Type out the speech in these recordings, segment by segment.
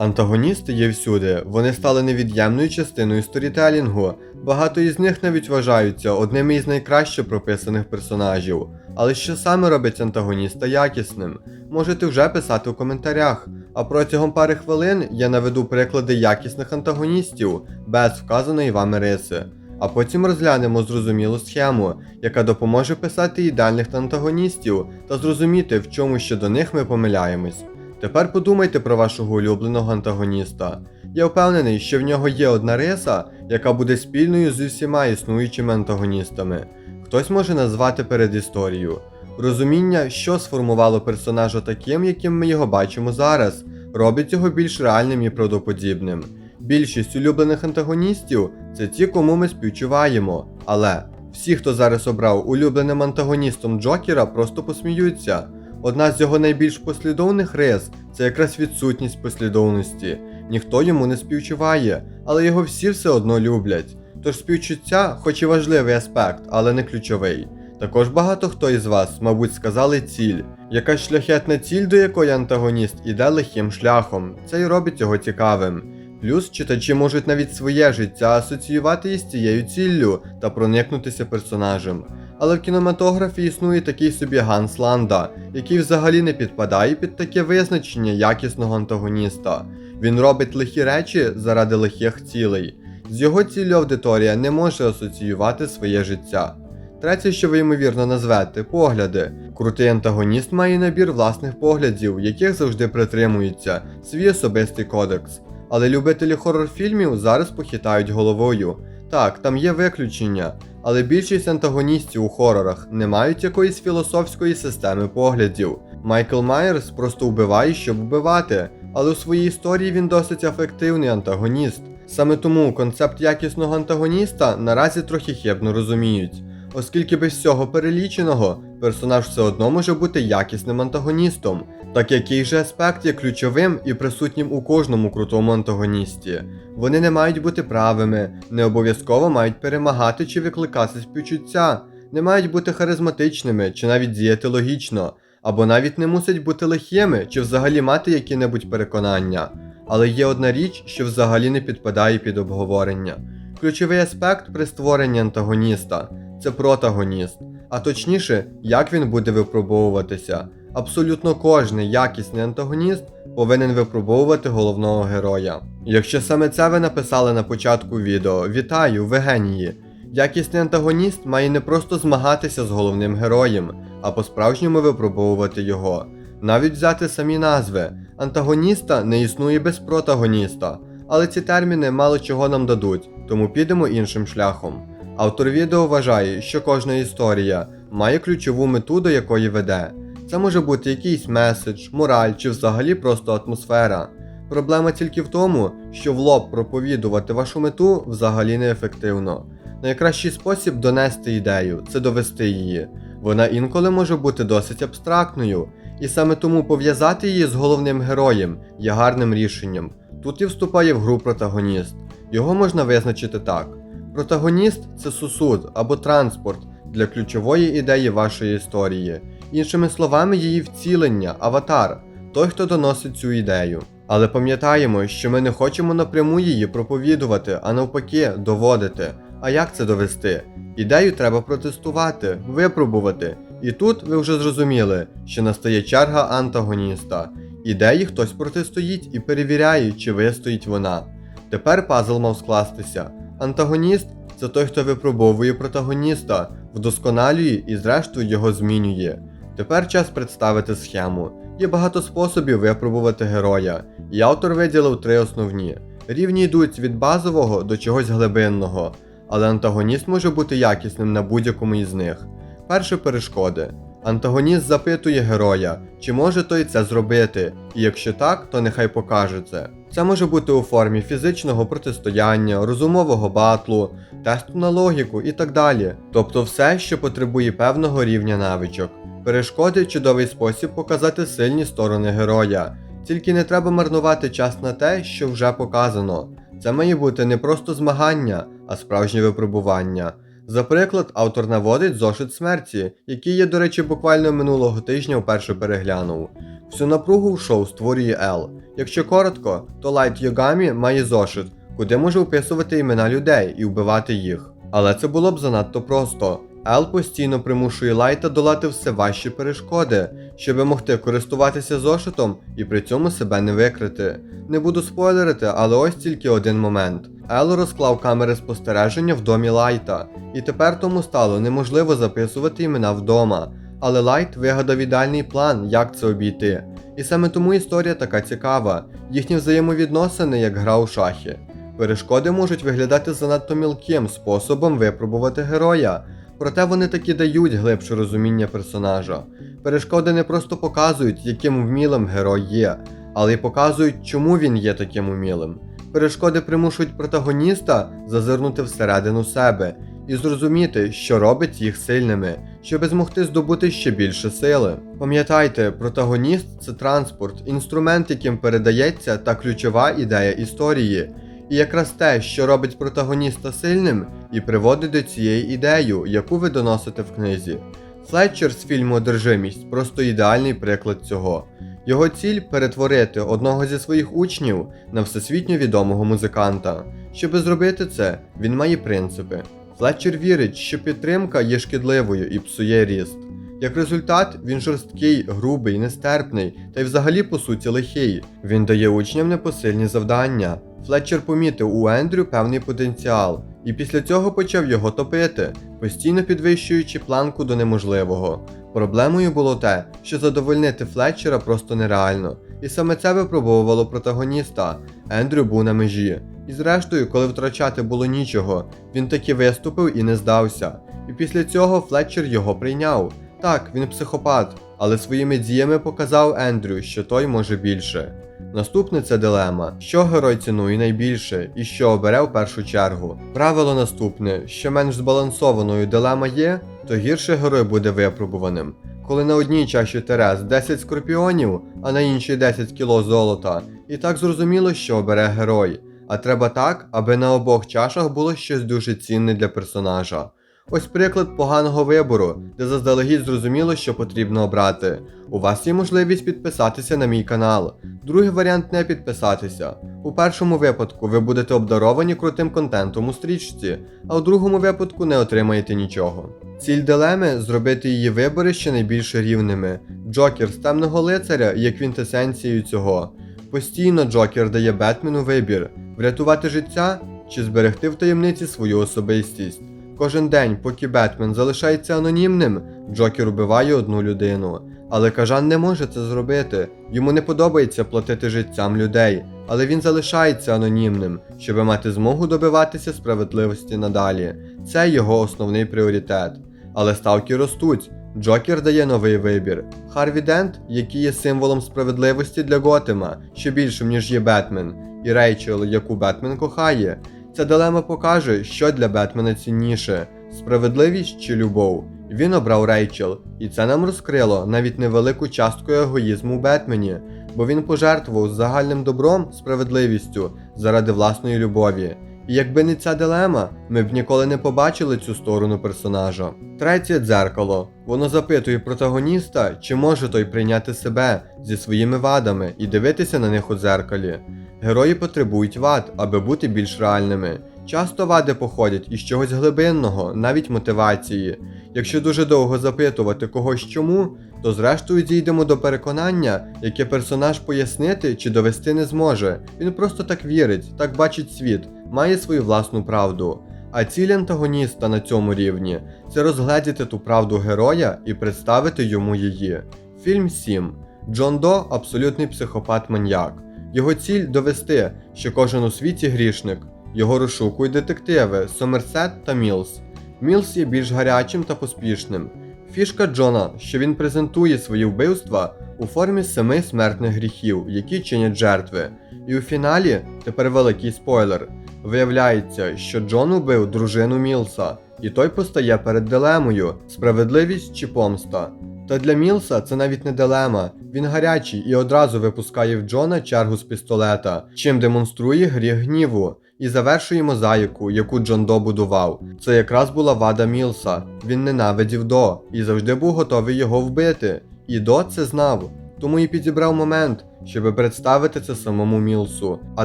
Антагоністи є всюди, вони стали невід'ємною частиною сторітелінгу. Багато із них навіть вважаються одними із найкраще прописаних персонажів. Але що саме робить антагоніста якісним? Можете вже писати у коментарях. А протягом пари хвилин я наведу приклади якісних антагоністів без вказаної вами риси. А потім розглянемо зрозумілу схему, яка допоможе писати ідеальних антагоністів та зрозуміти, в чому ще до них ми помиляємось. Тепер подумайте про вашого улюбленого антагоніста. Я впевнений, що в нього є одна риса, яка буде спільною зі всіма існуючими антагоністами. Хтось може назвати передісторію. Розуміння, що сформувало персонажа таким, яким ми його бачимо зараз, робить його більш реальним і правдоподібним. Більшість улюблених антагоністів це ті, кому ми співчуваємо. Але всі, хто зараз обрав улюбленим антагоністом Джокера, просто посміються. Одна з його найбільш послідовних рис це якраз відсутність послідовності. Ніхто йому не співчуває, але його всі все одно люблять. Тож співчуття, хоч і важливий аспект, але не ключовий. Також багато хто із вас, мабуть, сказали ціль. Якась шляхетна ціль, до якої антагоніст іде лихим шляхом. Це й робить його цікавим. Плюс читачі можуть навіть своє життя асоціювати із цією ціллю та проникнутися персонажем. Але в кінематографі існує такий собі Ганс Ланда, який взагалі не підпадає під таке визначення якісного антагоніста. Він робить лихі речі заради лихих цілей. З його ціллю аудиторія не може асоціювати своє життя. Третє, що ви ймовірно назвете погляди. Крутий антагоніст має набір власних поглядів, яких завжди притримується, свій особистий кодекс. Але любителі хорор-фільмів зараз похитають головою. Так, там є виключення, але більшість антагоністів у хорорах не мають якоїсь філософської системи поглядів. Майкл Майерс просто вбиває, щоб вбивати, але у своїй історії він досить ефективний антагоніст. Саме тому концепт якісного антагоніста наразі трохи хибно розуміють. Оскільки без всього переліченого, персонаж все одно може бути якісним антагоністом, так який же аспект є ключовим і присутнім у кожному крутому антагоністі. Вони не мають бути правими, не обов'язково мають перемагати чи викликати співчуття, не мають бути харизматичними чи навіть діяти логічно, або навіть не мусять бути лихими чи взагалі мати які-небудь переконання. Але є одна річ, що взагалі не підпадає під обговорення. Ключовий аспект при створенні антагоніста це протагоніст, а точніше, як він буде випробовуватися. Абсолютно кожний якісний антагоніст повинен випробовувати головного героя. Якщо саме це ви написали на початку відео, вітаю, ви генії! Якісний антагоніст має не просто змагатися з головним героєм, а по-справжньому випробовувати його. Навіть взяти самі назви. Антагоніста не існує без протагоніста, але ці терміни мало чого нам дадуть, тому підемо іншим шляхом. Автор відео вважає, що кожна історія має ключову мету, до якої веде. Це може бути якийсь меседж, мораль чи взагалі просто атмосфера. Проблема тільки в тому, що в лоб проповідувати вашу мету взагалі неефективно. Найкращий спосіб донести ідею це довести її. Вона інколи може бути досить абстрактною, і саме тому пов'язати її з головним героєм є гарним рішенням. Тут і вступає в гру протагоніст. Його можна визначити так: протагоніст це сусуд або транспорт для ключової ідеї вашої історії, іншими словами, її вцілення, аватар, той, хто доносить цю ідею. Але пам'ятаємо, що ми не хочемо напряму її проповідувати, а навпаки, доводити. А як це довести? Ідею треба протестувати, випробувати. І тут ви вже зрозуміли, що настає черга антагоніста. Ідеї хтось протистоїть і перевіряє, чи вистоїть вона. Тепер пазл мав скластися. Антагоніст це той, хто випробовує протагоніста, вдосконалює і зрештою його змінює. Тепер час представити схему. Є багато способів випробувати героя, і автор виділив три основні. Рівні йдуть від базового до чогось глибинного, але антагоніст може бути якісним на будь-якому із них. Перше перешкоди. Антагоніст запитує героя, чи може той це зробити, і якщо так, то нехай покаже це. Це може бути у формі фізичного протистояння, розумового батлу, тесту на логіку і так далі. Тобто все, що потребує певного рівня навичок. Перешкоди чудовий спосіб показати сильні сторони героя. Тільки не треба марнувати час на те, що вже показано. Це має бути не просто змагання, а справжнє випробування. За приклад, автор наводить зошит смерті, який я, до речі, буквально минулого тижня вперше переглянув. Всю напругу в шоу створює Ел. Якщо коротко, то Лайт Йогамі має зошит, куди може вписувати імена людей і вбивати їх. Але це було б занадто просто. Ел постійно примушує Лайта долати все важчі перешкоди, щоб могти користуватися зошитом і при цьому себе не викрити. Не буду спойлерити, але ось тільки один момент. Ел розклав камери спостереження в домі Лайта, і тепер тому стало неможливо записувати імена вдома. Але Лайт вигадав ідеальний план, як це обійти. І саме тому історія така цікава, їхні взаємовідносини як гра у шахи. Перешкоди можуть виглядати занадто мілким способом випробувати героя, проте вони таки дають глибше розуміння персонажа. Перешкоди не просто показують, яким вмілим герой є, але й показують, чому він є таким умілим. Перешкоди примушують протагоніста зазирнути всередину себе і зрозуміти, що робить їх сильними, щоби змогти здобути ще більше сили. Пам'ятайте, протагоніст це транспорт, інструмент, яким передається та ключова ідея історії. І якраз те, що робить протагоніста сильним, і приводить до цієї ідеї, яку ви доносите в книзі. Флетчер з фільму Одержимість просто ідеальний приклад цього. Його ціль перетворити одного зі своїх учнів на всесвітньо відомого музиканта. Щоби зробити це, він має принципи. Флетчер вірить, що підтримка є шкідливою і псує ріст. Як результат, він жорсткий, грубий, нестерпний та й взагалі по суті лихий. Він дає учням непосильні завдання. Флетчер помітив у Ендрю певний потенціал, і після цього почав його топити, постійно підвищуючи планку до неможливого. Проблемою було те, що задовольнити Флетчера просто нереально, і саме це випробовувало протагоніста. Ендрю був на межі. І зрештою, коли втрачати було нічого, він таки виступив і не здався. І після цього Флетчер його прийняв. Так, він психопат, але своїми діями показав Ендрю, що той може більше. Наступне це дилема, що герой цінує найбільше і що обере в першу чергу. Правило наступне: що менш збалансованою дилема є, то гірше герой буде випробуваним. Коли на одній чаші Терез 10 скорпіонів, а на іншій 10 кіло золота, і так зрозуміло, що обере герой. А треба так, аби на обох чашах було щось дуже цінне для персонажа. Ось приклад поганого вибору, де заздалегідь зрозуміло, що потрібно обрати. У вас є можливість підписатися на мій канал. Другий варіант не підписатися. У першому випадку ви будете обдаровані крутим контентом у стрічці, а у другому випадку не отримаєте нічого. Ціль дилеми зробити її вибори ще найбільш рівними. Джокер з темного лицаря є квінтесенцією цього. Постійно Джокер дає Бетмену вибір врятувати життя чи зберегти в таємниці свою особистість. Кожен день, поки Бетмен залишається анонімним, Джокер убиває одну людину. Але Кажан не може це зробити. Йому не подобається платити життям людей, але він залишається анонімним, щоб мати змогу добиватися справедливості надалі. Це його основний пріоритет. Але ставки ростуть. Джокер дає новий вибір. Харві Дент, який є символом справедливості для Готема, ще більшим, ніж є Бетмен, і Рейчел, яку Бетмен кохає. Ця дилема покаже, що для Бетмена цінніше справедливість чи любов. Він обрав Рейчел, і це нам розкрило навіть невелику частку егоїзму у Бетмені, бо він пожертвував загальним добром, справедливістю заради власної любові. Якби не ця дилема, ми б ніколи не побачили цю сторону персонажа. Третє дзеркало. Воно запитує протагоніста, чи може той прийняти себе зі своїми вадами і дивитися на них у дзеркалі. Герої потребують вад, аби бути більш реальними. Часто вади походять із чогось глибинного, навіть мотивації. Якщо дуже довго запитувати когось чому, то зрештою дійдемо до переконання, яке персонаж пояснити чи довести не зможе. Він просто так вірить, так бачить світ, має свою власну правду. А ціль антагоніста на цьому рівні це розгледіти ту правду героя і представити йому її. Фільм 7. Джон До абсолютний психопат-маньяк. Його ціль довести, що кожен у світі грішник. Його розшукують детективи Сомерсет та Мілс. Мілс є більш гарячим та поспішним. Фішка Джона, що він презентує свої вбивства у формі семи смертних гріхів, які чинять жертви. І у фіналі тепер великий спойлер. Виявляється, що Джон убив дружину Мілса, і той постає перед дилемою справедливість чи помста. Та для Мілса це навіть не дилема. Він гарячий і одразу випускає в Джона чергу з пістолета, чим демонструє гріх гніву. І завершуємо мозаїку, яку Джон До будував. Це якраз була вада Мілса. Він ненавидів До і завжди був готовий його вбити. І До це знав. Тому і підібрав момент, щоб представити це самому Мілсу. А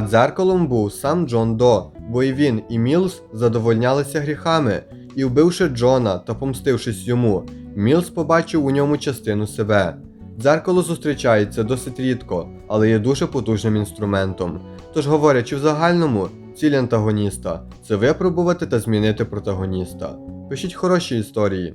дзеркалом був сам Джон До, бо і він, і Мілс задовольнялися гріхами, і вбивши Джона та помстившись йому, Мілс побачив у ньому частину себе. Дзеркало зустрічається досить рідко, але є дуже потужним інструментом. Тож, говорячи в загальному, ціль антагоніста це випробувати та змінити протагоніста. Пишіть хороші історії.